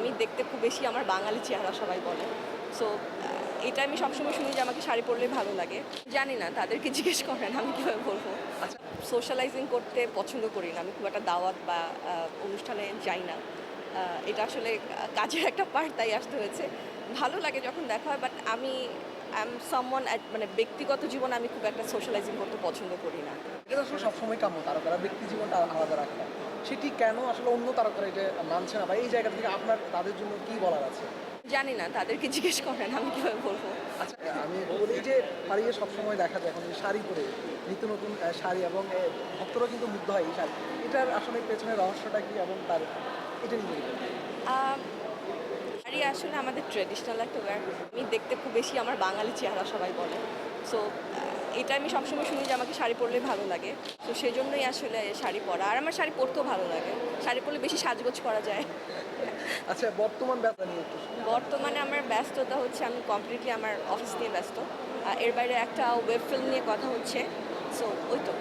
আমি দেখতে খুব বেশি আমার বাঙালি চেহারা সবাই বলে। সো এটা আমি সবসময় শুনি যে আমাকে শাড়ি পরলে ভালো লাগে। জানি না, তাদেরকে জিজ্ঞেস করেন, আমি কীভাবে বলব? আচ্ছা সোশ্যালাইজিং করতে পছন্দ করি না, আমি খুব একটা দাওয়াত বা অনুষ্ঠানে যাই না। এটা আসলে কাজের একটা পার্ট তাই আসতে হয়েছে। ভালো লাগে যখন দেখা হয় বাট আমি আই এম সামওয়ান মানে ব্যক্তিগত জীবন আমি খুব একটা সোশ্যালাইজিং করতে পছন্দ করি না। এটা আসলে সবসময় কাম্য তারকারা ব্যক্তি জীবনটা আলাদা রাখা। সেটি কেন আসলে অন্য তারকারা এটা মানছে না? বা এই জায়গা থেকে আপনার তাদের জন্য কি বলার আছে? জানি না তাদেরকে জিজ্ঞেস করেন আমি কীভাবে বলব? আচ্ছা আমি বলি যে শাড়িয়ে সবসময় দেখা যায় এখন এই শাড়ি পরে নিত্য নতুন শাড়ি এবং ভক্তরা কিন্তু মুগ্ধ হয় এই শাড়ি। এটার আসলে পেছনের রহস্যটা কি এবং তার এটা নিয়ে শাড়ি আসলে আমাদের ট্রেডিশনাল একটা ওয়্যার আমি দেখতে খুব বেশি আমার বাঙালি চেহারা সবাই বলে। সো এটা আমি সবসময় শুনি যে আমাকে শাড়ি পরলে ভালো লাগে। তো সেই জন্যই আসলে শাড়ি পরা। আর আমার শাড়ি পরতেও ভালো লাগে। শাড়ি পরলে বেশি সাজগোজ করা যায়। আচ্ছা বর্তমান বর্তমানে আমার ব্যস্ততা হচ্ছে আমি কমপ্লিটলি আমার অফিস নিয়ে ব্যস্ত। আর এর বাইরে একটা ওয়েব ফিল্ম নিয়ে কথা হচ্ছে। সো ওই তো।